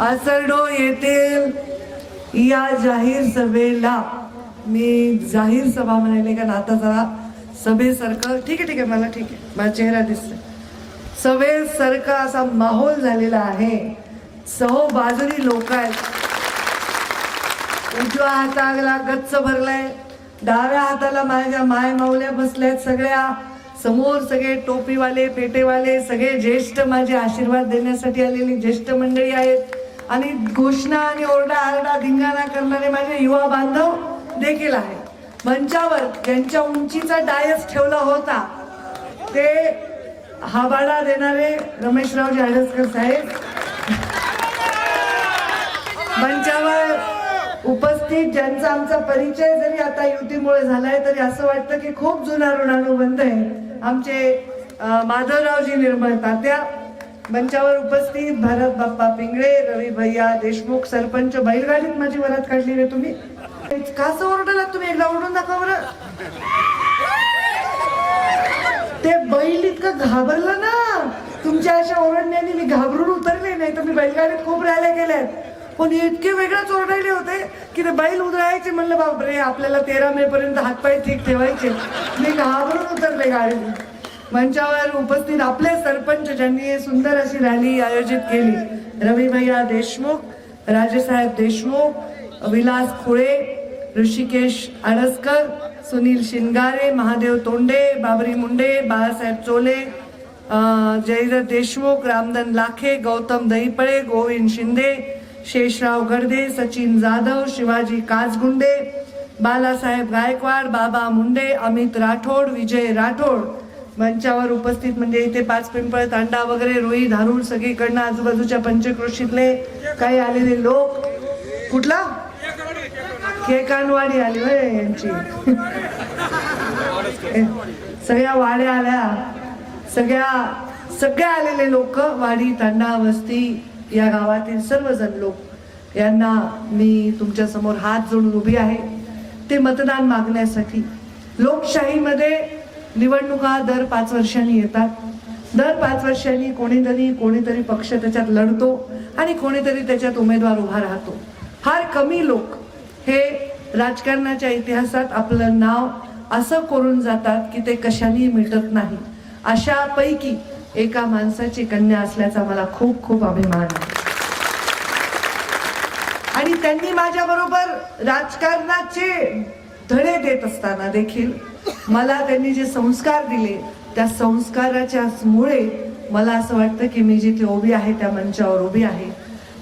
आसरडो येथील या जाहीर सभेला मी जाहीर सभा म्हणाले कारण आता जरा सभेसारखं ठीक आहे ठीक आहे मला ठीक आहे. माझा चेहरा दिसतोय. सभेसारखा असा माहोल झालेला आहे. सहो बाजूनी लोक आहेत. उजव्या हाताला गच्च भरलाय. डाव्या हाताला माझ्या माय माऊल्या बसल्यात सगळ्या. समोर सगळे टोपीवाले पेटेवाले सगळे ज्येष्ठ माझे आशीर्वाद देण्यासाठी आलेली ज्येष्ठ मंडळी आहेत. आणि घोषणा आणि ओरडा आरडा धिंगाणा करणारे माझे युवा बांधव देखील आहेत. मंचावर ज्यांच्या उंचीचा डायस ठेवला होता ते हाबाडा देणारे रमेशरावजी आडसकर साहेब. मंचावर उपस्थित ज्यांचा आमचा परिचय जरी आता युतीमुळे झालाय तरी असं वाटतं की खूप जुना ऋणानुबंध आहे. आमचे माधवरावजी निर्मळ तात्या मंचावर उपस्थित भारत बाप्पा पिंगळे रवी भैया देशमुख सरपंच बैलगाडीत माझी वरात काढली रे तुम्ही. कसं ओरडला तुम्ही? एकदा ओरडून दाखवा बरं. ते बैल इतकं घाबरलं ना. तुमच्या अशा ओरडण्याने मी घाबरून उतरले नाही तर मी बैलगाडीत खूप रॅल्या केल्यात. पण इतके वेगळंच ओरडायले होते की ते बैल उधळायचे म्हणलं बापरे आपल्याला तेरा मे पर्यंत हातपाय ठीक ठेवायचे. मी घाबरून उतरले गाडीत मंचावर उपस्थित आपले सरपंच ज्यांनी सुंदर अशी रॅली आयोजित केली. रवी भैया देशमुख राजेसाहेब देशमुख विलास खुळे ऋषिकेश आडसकर सुनील शिंगारे महादेव तोंडे बाबरी मुंडे बाळासाहेब चोले अं, देशमुख रामधन लाखे गौतम दहीपळे गोविंद शिंदे शेषराव गर्दे सचिन जाधव शिवाजी काचगुंडे बालासाहेब गायकवाड बाबा मुंडे अमित राठोड विजय राठोड. मंचावर उपस्थित म्हणजे इथे पाच पिंपळ तांडा वगैरे रोई धारूळ सगळीकडनं आजूबाजूच्या पंचक्रोशीतले काही आलेले लोक. कुठला? केकानवाडी आली होय यांची. सगळ्या वाड्या आल्या. सगळ्या सगळ्या आलेले लोक वाडी तांडा वस्ती. या गावातील सर्वजण लोक यांना मी तुमच्यासमोर हात जोडून उभी आहे. ते मतदान मागण्यासाठी लोकशाहीमध्ये निवडणुका दर पाच वर्षांनी येतात. दर पाच वर्षांनी कोणीतरी कोणीतरी पक्ष त्याच्यात लढतो आणि कोणीतरी त्याच्यात उमेदवार उभा राहतो. फार कमी लोक हे राजकारणाच्या इतिहासात आपलं नाव असं करून जातात की ते कशाने मिटत नाही. अशा पैकी एका माणसाची कन्या असल्याचा मला खूप खूप अभिमान आहे. आणि त्यांनी माझ्या बरोबर राजकारणाचे धडे देत असताना देखील मला त्यांनी जे संस्कार दिले त्या संस्काराच्या मुळे मला असं वाटतं की मी जिथे उभी आहे त्या मंचावर उभी आहे.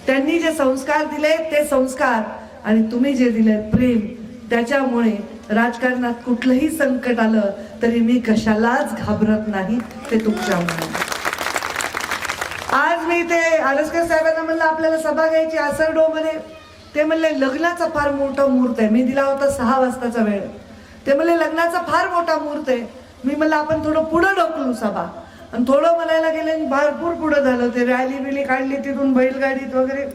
त्यांनी जे संस्कार दिले ते संस्कार आणि तुम्ही जे दिले प्रेम त्याच्यामुळे राजकारणात कुठलंही संकट आलं तरी मी कशालाच घाबरत नाही ते तुमच्यामुळे आज मी ते आरसकर साहेबांना म्हणलं आपल्याला सभा घ्यायची आसरडोमध्ये ते म्हणले लग्नाचा फार मोठा मुहूर्त आहे. मी दिला होता सहा वाजताचा वेळ. ते म्हणले लग्नाचा फार मोठा मुहूर्त आहे. मी म्हणलं आपण थोडं पुढं ढकलू सभा. आणि थोडं म्हणायला गेलं आणि भरपूर पुढं झालं ते रॅली बिली काढली तिथून बैलगाडीत वगैरे.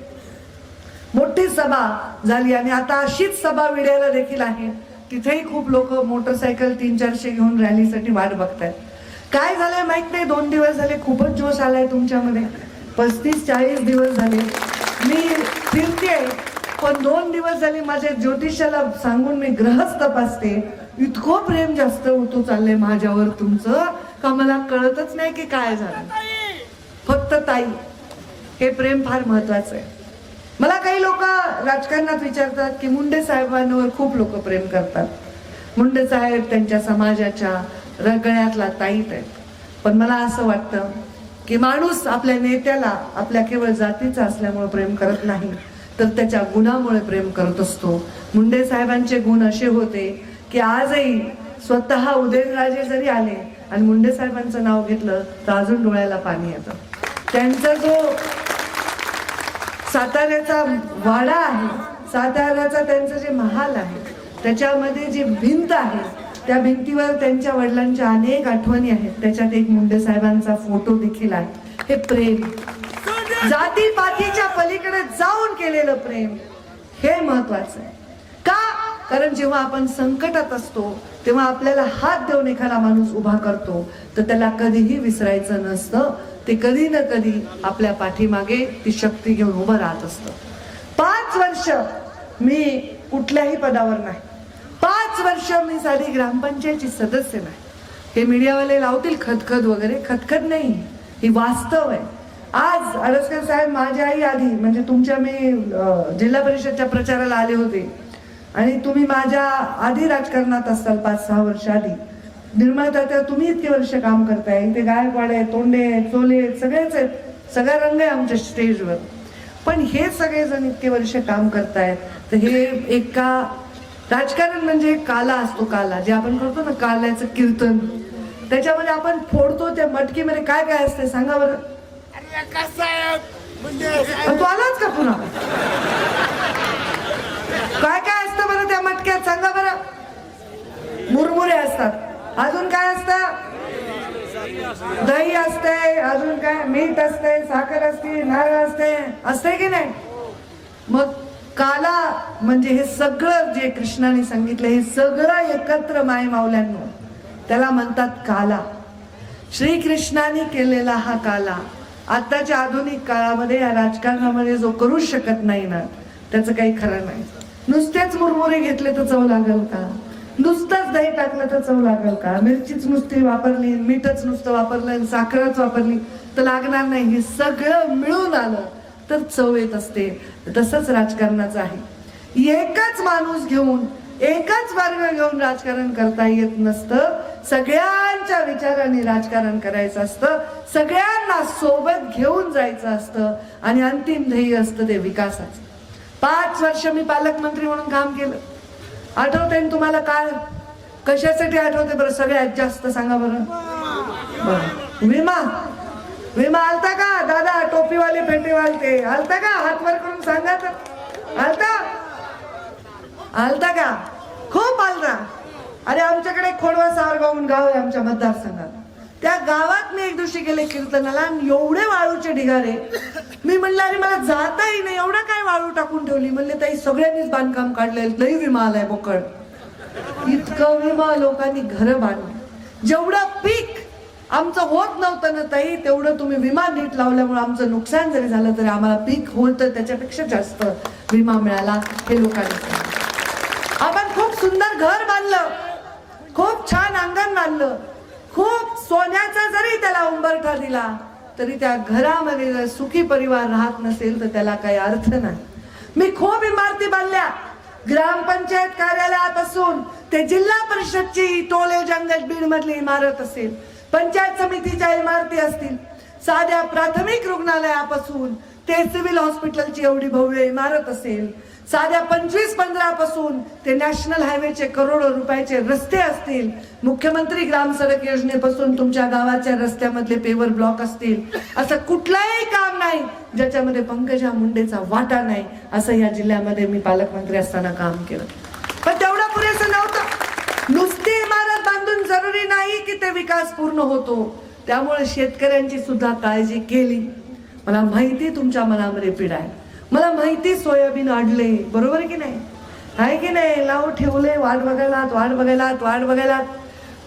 मोठी सभा झाली आणि आता अशीच सभा विड्याला देखील आहे. तिथेही खूप लोक मोटरसायकल तीन चारशे घेऊन रॅलीसाठी वाट बघतायत. काय झालंय माहीत नाही. दोन दिवस झाले खूपच जोश आलाय तुमच्यामध्ये. पस्तीस चाळीस दिवस झाले. मी फिरते पण दोन दिवस झाले माझ्या ज्योतिषाला सांगून मी ग्रहच तपासते. इतकं प्रेम जास्त होतो चाललंय माझ्यावर तुमचं का मला कळतच नाही की काय झालं. फक्त ताई हे प्रेम फार महत्वाचं आहे. मला काही लोक राजकारणात विचारतात की मुंडे साहेबांवर खूप लोक प्रेम करतात. मुंडे साहेब त्यांच्या समाजाच्या रगळ्यातला ताईत आहेत. पण मला असं वाटतं की माणूस आपल्या नेत्याला आपल्या केवळ जातीचा असल्यामुळे प्रेम करत नाही तर त्याच्या गुणामुळे प्रेम करत असतो. मुंडे साहेबांचे गुण असे होते की आजही स्वतः उदयनराजे जरी आले आणि मुंडे साहेबांचं नाव घेतलं तर अजून डोळ्याला पाणी येतं. त्यांचा जो साताऱ्याचा वाडा आहे साताऱ्याचा त्यांचं जे महाल आहे त्याच्यामध्ये जी भिंत आहे त्या भिंतीवर त्यांच्या वडिलांच्या अनेक आठवणी आहेत. त्याच्यात एक मुंडे साहेबांचा फोटो देखील आहे. हे प्रेम. जाती पातीच्या पलीकडे जाऊन केलेलं प्रेम. हे महत्वाचं आहे. का? कारण जेव्हा आपण संकटात असतो तेव्हा आपल्याला हात देऊन एखादा माणूस उभा करतो तर त्याला कधीही विसरायचं नसतं. ते कधी ना कधी आपल्या पाठीमागे ती शक्ती घेऊन उभं राहत असतं. पाच वर्ष मी कुठल्याही पदावर नाही. पाच वर्ष मी साधी ग्रामपंचायतची सदस्य नाही. हे मीडियावाले लावतील खतखत वगैरे. खतखत नाही. ही वास्तव आहे. आज अरसकर साहेब माझ्या आई आधी म्हणजे तुमच्या मी जिल्हा परिषदच्या प्रचाराला आले होते. आणि तुम्ही माझ्या आधी राजकारणात असाल पाच सहा वर्ष आधी. निर्माता तुम्ही इतके वर्ष काम करताय. इथे गायकवाड आहे तोंडे आहेत, चोले आहेत, सगळेच आहेत. सगळा रंग आहे आमच्या स्टेजवर. पण हे सगळेजण इतके वर्ष काम करतायत. तर हे एका राजकारण म्हणजे काला असतो काला. जे आपण करतो ना काल्याचं कीर्तन. त्याच्यामध्ये आपण फोडतो त्या मटकीमध्ये काय काय असते सांगा बरं. म्हणजे तू आलाच का पुन्हा? काय काय असतं बरं त्या मटक्यात? सांगा बरं. मुरमुरे असतात. अजून काय असतं? दही असते अजून काय? मीठ असते साखर असते नारळ असते. असते की नाही? मग काला म्हणजे हे सगळं जे कृष्णाने सांगितलं हे सगळं एकत्र माय मावल्यांनो त्याला म्हणतात काला. श्रीकृष्णाने केलेला हा काला आताच्या आधुनिक काळामध्ये या राजकारणामध्ये जो करू शकत नाही ना त्याचं काही खरं नाही. नुसतेच मुरमुरे घेतले तर चव लागल का? नुसतंच दही टाकलं तर चव लागल का? मिरचीच नुसती वापरली मीठच नुसतं वापरलं साखरच वापरली तर लागणार नाही. हे सगळं मिळून आलं. तर चव येत असते. तसंच राजकारणाचं आहे. एकच माणूस घेऊन एकच मार्ग घेऊन राजकारण करता येत नसतं. सगळ्यांच्या विचाराने राजकारण करायचं असतं. सगळ्यांना सोबत घेऊन जायचं असतं. आणि अंतिम ध्येय असतं ते विकासाचं. पाच वर्ष मी पालकमंत्री म्हणून काम केलं. आठवते ना तुम्हाला काय कशासाठी आठवते बरं? सगळ्यात जास्त सांगा बरं. बरं. विमा. विमा आलता का? दादा टोपीवाले फेटेवालते आलता का? हातवर करून सांगा तर. आलता हलता का? खूप आलता अरे आमच्याकडे खोडवा सावरगाव म्हणून गाव आहे आमच्या मतदारसंघात. त्या गावात मी एक दिवशी गेले कीर्तनाला आणि एवढे वाळूचे ढिगारे. मी म्हणलं अरे मला जाताही नाही. एवढा काय वाळू टाकून ठेवली? म्हणले ताई सगळ्यांनीच बांधकाम काढलंय लई विमा आलाय बोकड. इतकं विमा लोकांनी घर बांधलं. जेवढं पीक आमचं होत नव्हतं ना ताई तेवढं तुम्ही विमा नीट लावल्यामुळे आमचं नुकसान जरी झालं तरी आम्हाला पीक होतं त्याच्यापेक्षा जास्त विमा मिळाला हे लोकांनी आपण खूप सुंदर घर बांधलं खूप छान अंगण बांधलं खूप सोन्याचा जरी त्याला उंबरठा दिला तरी त्या घरामध्ये जर सुखी परिवार राहत नसेल तर त्याला काही अर्थ नाही. मी खूप इमारती बांधल्या ग्रामपंचायत कार्यालयापासून ते जिल्हा परिषदची टोले जंगल बीड मधली इमारत असेल पंचायत समितीच्या इमारती असतील साध्या प्राथमिक रुग्णालयापासून ते सिव्हिल हॉस्पिटलची एवढी भव्य इमारत असेल साध्या पंचवीस पंधरा पासून ते नॅशनल हायवेचे करोडो रुपयाचे रस्ते असतील मुख्यमंत्री ग्राम सडक योजनेपासून तुमच्या गावाच्या रस्त्यामधले पेवर ब्लॉक असतील असं कुठलाही काम नाही ज्याच्यामध्ये पंकजा मुंडेचा वाटा नाही असं या जिल्ह्यामध्ये मी पालकमंत्री असताना काम केलं. पण तेवढं पुरेसं नव्हतं. नुसती इमारत बांधून जरुरी नाही ते विकास पूर्ण होतो. त्यामुळे शेतकऱ्यांची सुद्धा काळजी केली. मला माहिती तुमच्या मनामध्ये पीड आहे मला माहिती सोयाबीन अडले बरोबर की नाही? आहे की नाही? लावून ठेवले वाट बघायलात वाट बघायलात वाट बघायलात.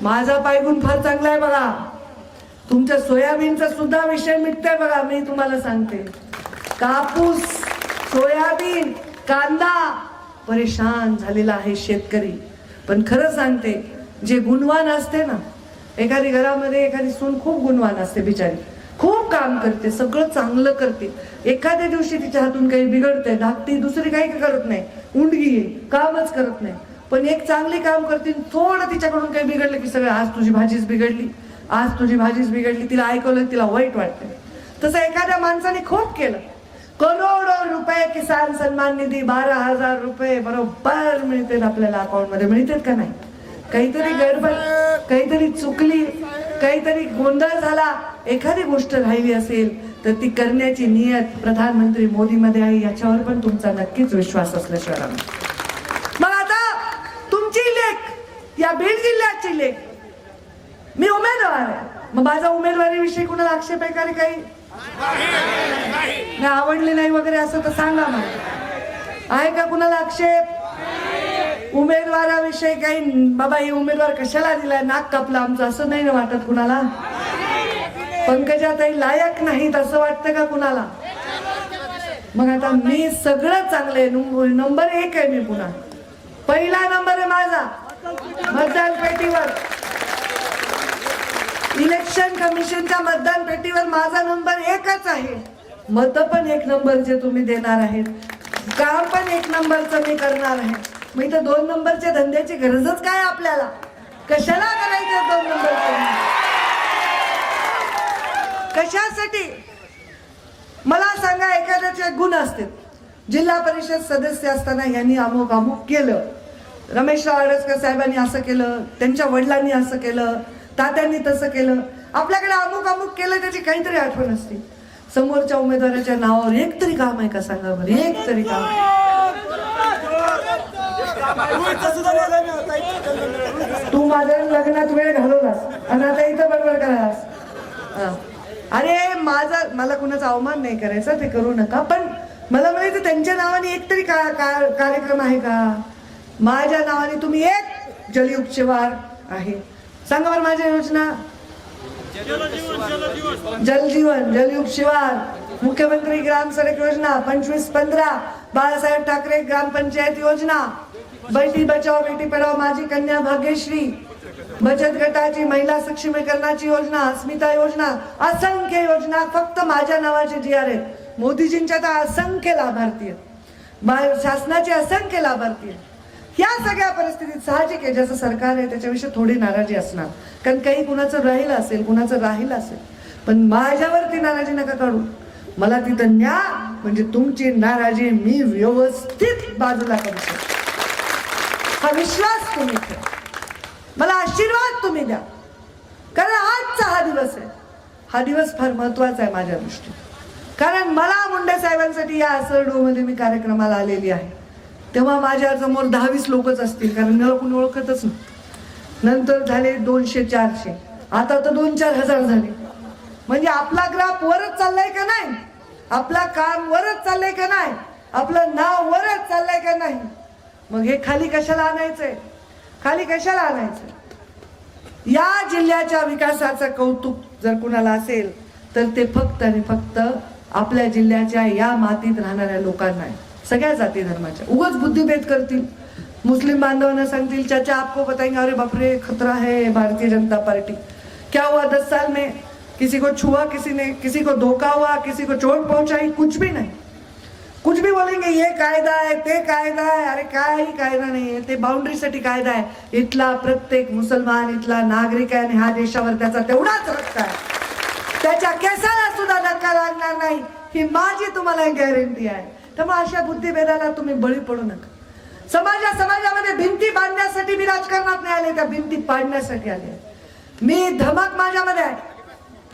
माझा पायगुण फार चांगला आहे बघा. तुमच्या सोयाबीनचा सुद्धा विषय मिटतोय बघा. मी तुम्हाला सांगते. कापूस सोयाबीन कांदा परेशान झालेला आहे शेतकरी. पण खरं सांगते जे गुणवान असते ना एखादी घरामध्ये एखादी सून खूप गुणवान असते बिचारी. खूप काम करते सगळं चांगलं करते. एखाद्या दिवशी तिच्या हातून काही बिघडतंय धाकटी दुसरी काही करत नाही. उंडगी आहे कामच करत नाही. पण एक चांगली काम करते थोडं तिच्याकडून काही बिघडलं की सगळं आज तुझी भाजीच बिघडली. आज तुझी भाजीच बिघडली. तिला ऐकवलं तिला वाईट वाटतं तसं एखाद्या माणसाने खूप केलं. करोडो रुपये किसान सन्मान निधी बारा हजार रुपये बरोबर मिळतील आपल्याला अकाउंटमध्ये मिळतात का नाही? काहीतरी गडबड काहीतरी चुकली काहीतरी गोंधळ झाला एखादी गोष्ट राहिली असेल तर ती करण्याची नियत प्रधानमंत्री मोदी मध्ये आहे याच्यावर पण तुमचा नक्कीच विश्वास असल्याशिवाय मग आता तुमची लेख या बीड जिल्ह्याची लेख. मी उमेदवार आहे. मग माझा उमेदवारीविषयी कुणाला आक्षेप आहे का रे काही? नाही आवडले नाही वगैरे असं तर सांगा मला. आहे का कुणाला आक्षेप? उमेदवाराविषयी काही बाबा हे उमेदवार कशाला दिलाय? नाक कापलं आमचं. असं नाही ना वाटत कुणाला? पंकजाताई लायक नाहीत असं वाटतं का कुणाला? मग आता मी सगळं चांगलं आहे नंबर एक आहे मी पुन्हा. पहिला नंबर आहे माझा. मतदान पेटीवर. इलेक्शन कमिशनच्या मतदान पेटीवर माझा नंबर एकच आहे. मत पण एक नंबरचे तुम्ही देणार आहेत. काम पण एक नंबरचं मी करणार आहे. मग इथं दोन नंबरच्या धंद्याची गरजच काय आपल्याला? कशाला करायचं दोन नंबरचे? कशासाठी? मला सांगा एखाद्याचे गुण असते जिल्हा परिषद सदस्य असताना यांनी अमुक अमुक केलं. रमेशराव आडसकर साहेबांनी असं केलं त्यांच्या वडिलांनी असं केलं तात्यांनी तसं केलं. आपल्याकडे अमुक अमुक केलं त्याची काहीतरी आठवण असते. समोरच्या उमेदवाराच्या नावावर एक तरी काम आहे का सांगा बरं? एक तरी काम तू माझ्या लग्नात वेळ घालवलास आणि आता इथं बडबड करायलास. अरे माझा मला कुणाचा अवमान नाही करायचा ते करू नका. पण मला म्हणायचं त्यांच्या नावाने एक तरी का, का, कार्यक्रम आहे का? माझ्या नावाने तुम्ही एक जली उपचार आहे. सांगा बरं माझ्या योजना. जलजीवन जलयुग शिवार मुख्यमंत्री ग्राम सडक योजना पंचवीस पंधरा. बाळासाहेब ठाकरे ग्रामपंचायत योजना. बेटी बचाव बेटी पढाओ माझी कन्या भाग्यश्री बचत गटाची महिला सक्षमीकरणाची योजना अस्मिता योजना असंख्य योजना फक्त माझ्या नावाचे जी आर आहेत. मोदीजींच्या तर असंख्य लाभार्थी आहेत. शासनाचे असंख्य लाभार्थी आहेत. या सगळ्या परिस्थितीत साहजिक आहे ज्याचं सरकार आहे त्याच्याविषयी थोडी नाराजी असणार. कारण काही कुणाचं राहील असेल कुणाचं राहील असेल पण माझ्यावरती नाराजी नका काढू. मला तिथं न्या म्हणजे तुमची नाराजी मी व्यवस्थित बाजूला करू शकतो. हा विश्वास तुम्ही ठेवा. मला आशीर्वाद तुम्ही द्या. कारण आजचा हा दिवस आहे. हा दिवस फार महत्त्वाचा आहे माझ्या दृष्टीने. कारण मला मुंडे साहेबांसाठी या असरडोमध्ये मी कार्यक्रमाला आलेली आहे. तेव्हा माझ्यासमोर दहावीस लोकच असतील कारण मला कोणी ओळखतच नाही. नंतर झाले दोनशे चारशे. आता तर दोन चार हजार झाले. म्हणजे आपला ग्राफ वरच चाललाय का नाही? आपला काम वरच चाललंय का नाही? आपलं नाव वरच चाललंय का नाही? मग हे खाली कशाला आणायचंय? खाली कशाला आणायचंय? या जिल्ह्याच्या विकासाचं कौतुक जर कुणाला असेल तर ते फक्त आणि फक्त आपल्या जिल्ह्याच्या या मातीत राहणाऱ्या लोकांना आहे. सगळ्या जाती धर्माच्या. उगच बुद्धिभेद करतील. मुस्लिम बांधवांना सांगतील चाचा आपको बताएंगे अरे बापरे खतरा है भारतीय जनता पार्टी. क्या हुआ दस साल में? किसी को छुआ किसी ने किसी को धोखा हुआ किसी को चोट पहुंचाई? कुछ भी नहीं. कुछ भी बोलेंगे ये कायदा आहे ते कायदा आहे अरे काही कायदा नाही ते बाउंड्रीसाठी कायदा आहे. इथला प्रत्येक मुसलमान इथला नागरिक आहे आणि हा देशावर त्याचा तेवढाच रक्त आहे. त्याच्या केसाला सुद्धा धक्का लागणार नाही. ही माझी तुम्हाला गॅरंटी आहे. त्यामुळे अशा बुद्धिभेदाला तुम्ही बळी पडू नका. समाजा समाजामध्ये भिंती बांधण्यासाठी मी राजकारणात नाही आले त्या भिंती पाडण्यासाठी आले. मी धमक माझ्यामध्ये आहे.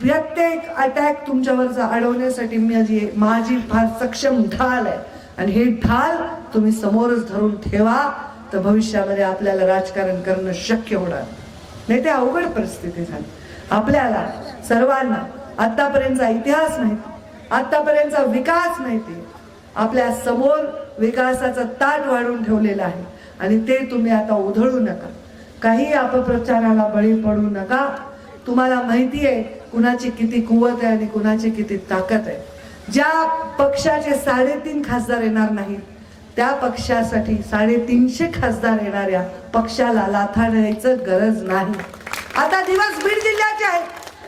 प्रत्येक अटॅक तुमच्यावरचा अडवण्यासाठी माझी माझी फार सक्षम ढाल आहे. आणि हे ढाल तुम्ही समोरच धरून ठेवा तर भविष्यामध्ये आपल्याला राजकारण करणं शक्य होणार नाही. ते अवघड परिस्थिती झाली. आपल्याला सर्वांना आतापर्यंतचा इतिहास माहिती आतापर्यंतचा विकास माहिती आपल्यासमोर विकासाचं ताट वाढून ठेवलेलं आहे. आणि ते तुम्ही आता उधळू नका. काही अपप्रचाराला बळी पडू नका. तुम्हाला माहिती आहे कुणाची किती कुवत आहे आणि कुणाची किती ताकद आहे. ज्या पक्षाचे साडेतीन खासदार येणार नाहीत त्या पक्षासाठी साडेतीनशे खासदार येणाऱ्या पक्षाला लाथाडायचं गरज नाही. आता दिवस बीड जिल्ह्याचे आहेत.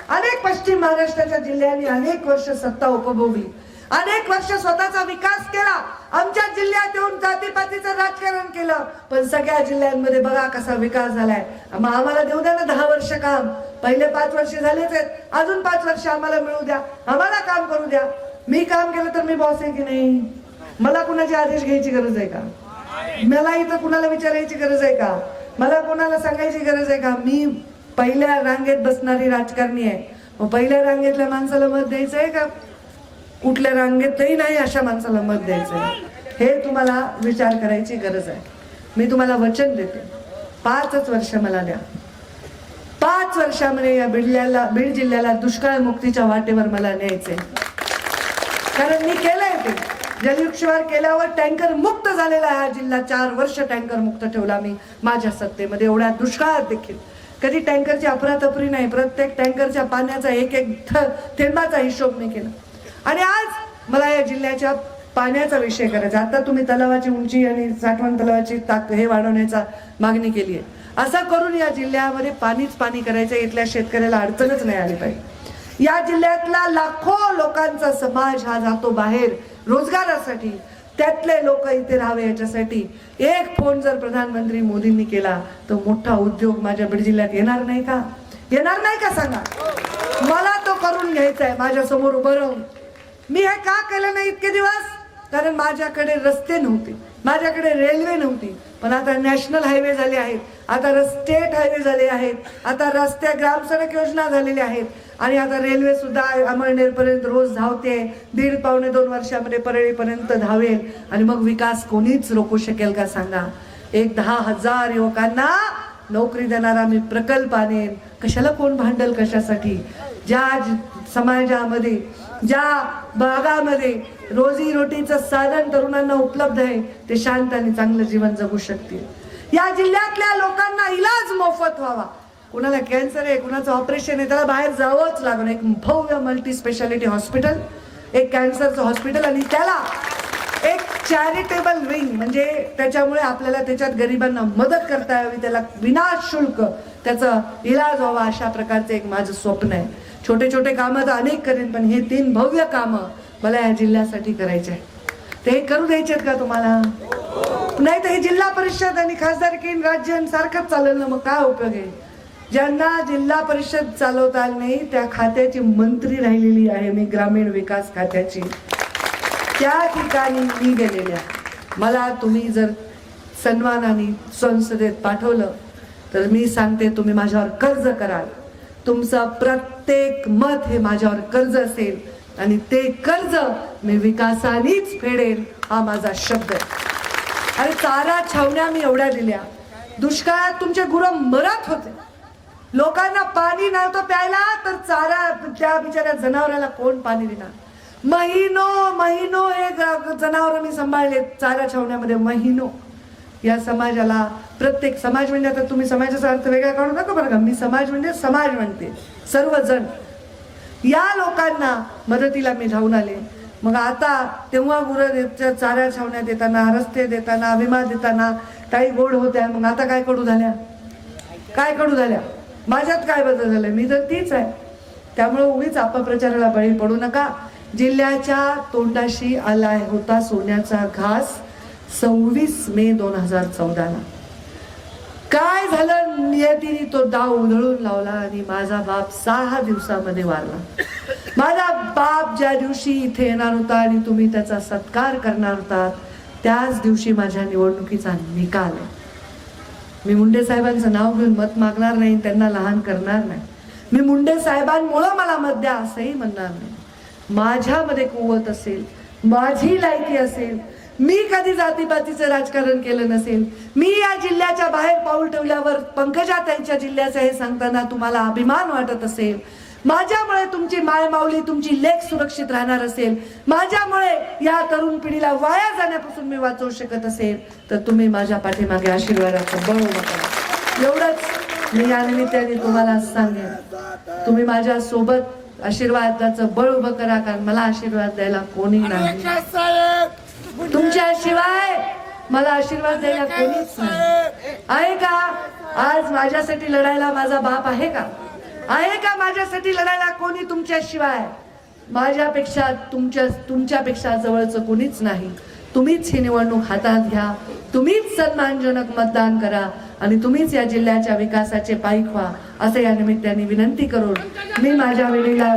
अनेक पश्चिम महाराष्ट्राच्या जिल्ह्यांनी अनेक वर्ष सत्ता उपभोगली. अनेक वर्ष स्वतःचा विकास केला. आमच्या जिल्ह्यात येऊन जातीपातीचं राजकारण केलं. पण सगळ्या जिल्ह्यांमध्ये बघा कसा विकास झालाय. मग आम्हाला देऊ द्या ना दहा वर्ष काम. पहिले पाच वर्ष झालेच आहेत. अजून पाच वर्ष आम्हाला मिळू द्या. आम्हाला काम करू द्या. मी काम केलं तर मी बॉस आहे की नाही? मला कुणाचे आदेश घ्यायची गरज आहे का? मला इथं कुणाला विचारायची गरज आहे का? मला कोणाला सांगायची गरज आहे का? मी पहिल्या रांगेत बसणारी राजकारणी आहे. मग पहिल्या रांगेतल्या माणसाला मत द्यायचं आहे का? कुठल्या रांगेतही नाही अशा माणसाला मत द्यायचं आहे हे तुम्हाला विचार करायची गरज आहे. मी तुम्हाला वचन देते. पाचच वर्ष मला द्या. पाच वर्षामध्ये या बिडल्याला बीड जिल्ह्याला दुष्काळ मुक्तीच्या वाटेवर मला न्यायचंय. कारण मी केलंय ते. जलयुक्षवार केल्यावर टँकर मुक्त झालेला आहे हा जिल्हा. चार वर्ष टँकर मुक्त ठेवला मी माझ्या सत्तेमध्ये. एवढ्या दुष्काळात देखील. कधी टँकरची अपरातपरी नाही. प्रत्येक टँकरच्या पाण्याचा एक एक थ- थेंबाचा हिशोब मी केला. आणि आज मला या जिल्ह्याच्या पाण्याचा विषय करायचा आता तुम्ही तलावाची उंची आणि साठवण तलावाची ताक हे वाढवण्याचा मागणी केली आहे. असं करून या जिल्ह्यामध्ये पाणीच पाणी करायचं इथल्या शेतकऱ्याला अडचणच नाही आली पाहिजे. या जिल्ह्यातला लाखो लोकांचा समाज हा जातो बाहेर रोजगारासाठी. त्यातले लोक इथे राहावे याच्यासाठी एक फोन जर प्रधानमंत्री मोदींनी केला तर मोठा उद्योग माझ्या बीड जिल्ह्यात येणार नाही का? येणार नाही का सांगा? मला तो करून घ्यायचा आहे. माझ्यासमोर उभं राहून. मी हे का केलं नाही इतके दिवस? कारण माझ्याकडे रस्ते नव्हते. माझ्याकडे रेल्वे नव्हती. पण आता नॅशनल हायवे झाले आहेत. आता स्टेट हायवे झाले आहेत. आता रस्ते ग्रामसडक योजना झालेल्या आहेत. आणि आता रेल्वे सुद्धा अमळनेरपर्यंत रोज धावते. दीड पावणे दोन वर्षामध्ये परळीपर्यंत धावेल. आणि मग विकास कोणीच रोखू शकेल का सांगा? एक दहा हजार युवकांना नोकरी देणारा मी प्रकल्प आणेन. कशाला कोण भांडल कशासाठी? ज्या समाजामध्ये ज्या भागामध्ये रोजी रोटीचं साधन तरुणांना उपलब्ध आहे ते शांत आणि चांगलं जीवन जगू शकतील. या जिल्ह्यातल्या लोकांना इलाज मोफत व्हावा. कुणाला कॅन्सर आहे कुणाचं ऑपरेशन आहे त्याला बाहेर जावंच लागणार. एक भव्य मल्टी स्पेशालिटी हॉस्पिटल एक कॅन्सरचं हॉस्पिटल आणि त्याला एक चॅरिटेबल विंग म्हणजे त्याच्यामुळे आपल्याला त्याच्यात गरिबांना मदत करता यावी त्याला विनाशुल्क त्याचा इलाज व्हावा अशा प्रकारचे एक माझं स्वप्न आहे. छोटे छोटे कामं तर अनेक करेन पण हे तीन भव्य कामं मला या जिल्ह्यासाठी करायचे आहे ते करू द्यायचे का तुम्हाला? नाही तर हे जिल्हा परिषद आणि खासदार आणि राज्य सारखंच चालेल ना मग काय उपयोग आहे? ज्यांना जिल्हा परिषद चालवता आली नाही त्या खात्याची मंत्री राहिलेली आहे मी ग्रामीण विकास खात्याची. त्या ठिकाणी मी गेलेल्या मला तुम्ही जर सन्मानाने संसदेत पाठवलं तर मी सांगते तुम्ही माझ्यावर कर्ज कराल. तुमचं प्रत्येक मत हे माझ्यावर कर्ज असेल आणि ते कर्ज मी विकासानेच फेडेल हा माझा शब्द आहे. आणि चारा छावण्या मी एवढ्या दिल्या. दुष्काळात तुमचे गुरं मरत होते. लोकांना पाणी नव्हतं प्यायला तर चारा त्या बिचाऱ्या जनावराला कोण पाणी देणार? महिनो महिनो हे जनावर मी सांभाळले चारा छावण्यामध्ये महिनो. या समाजाला प्रत्येक समाज म्हणजे आता तुम्ही समाजाचा अर्थ वेगळा काढू नका बरं का? मी समाज म्हणजे समाज म्हणते सर्वजण. या लोकांना मदतीला मी धावून आले. मग आता तेव्हा गुरं चाऱ्या छावण्या देताना रस्ते देताना विमा देताना काही गोड होत्या. मग आता काय कडू झाल्या? काय कडू झाल्या? माझ्यात काय बदल झालाय मी तर तीच आहे. त्यामुळे उगीच अपप्रचाराला बळी पडू नका. जिल्ह्याच्या तोंडाशी आलाय होता सोन्याचा घास. सव्वीस मे दोन हजार चौदाला. काय झालं? नियतीने तो डाव उधळून लावला आणि माझा बाप सहा दिवसामध्ये वारला. माझा बाप ज्या दिवशी इथे येणार होता आणि तुम्ही त्याचा सत्कार करणार होता त्याच दिवशी माझ्या निवडणुकीचा निकाल आहे. मी मुंडे साहेबांचं नाव घेऊन मत मागणार नाही त्यांना लहान करणार नाही. मी मुंडे साहेबांमुळं मला मत द्या असंही म्हणणार नाही. माझ्यामध्ये कुवत असेल माझी लायकी असेल मी कधी जातीपातीचं राजकारण केलं नसेल? मी या जिल्ह्याच्या बाहेर पाऊल ठेवल्यावर पंकजा त्यांच्या जिल्ह्याचं हे सांगताना तुम्हाला अभिमान वाटत असेल? माझ्यामुळे तुमची माय माऊली तुमची लेख सुरक्षित राहणार असेल. माझ्यामुळे या तरुण पिढीला वाया जाण्यापासून मी वाचवू शकत असेल. तर तुम्ही माझ्या पाठीमागे आशीर्वादाचं बळ उभं करा एवढंच मी या निमित्ताने तुम्हाला सांगेन. तुम्ही माझ्या सोबत आशीर्वादाचं बळ उभं करा कारण मला आशीर्वाद द्यायला कोणी नाही. तुमच्याशिवाय मला आशीर्वाद द्यायला कोणीच नाही. आहे का? आज माझ्यासाठी लढायला माझा बाप आहे का? आहे का माझ्यासाठी लढायला कोणी तुमच्याशिवाय माझ्यापेक्षा तुमच्या तुमच्यापेक्षा जवळचं कोणीच नाही. तुम्हीच ही निवडणूक हातात घ्या. तुम्हीच सन्मानजनक मतदान करा आणि तुम्हीच या जिल्ह्याच्या विकासाचे पाईक व्हा. असं या निमित्ताने विनंती करून मी माझ्या वेळेला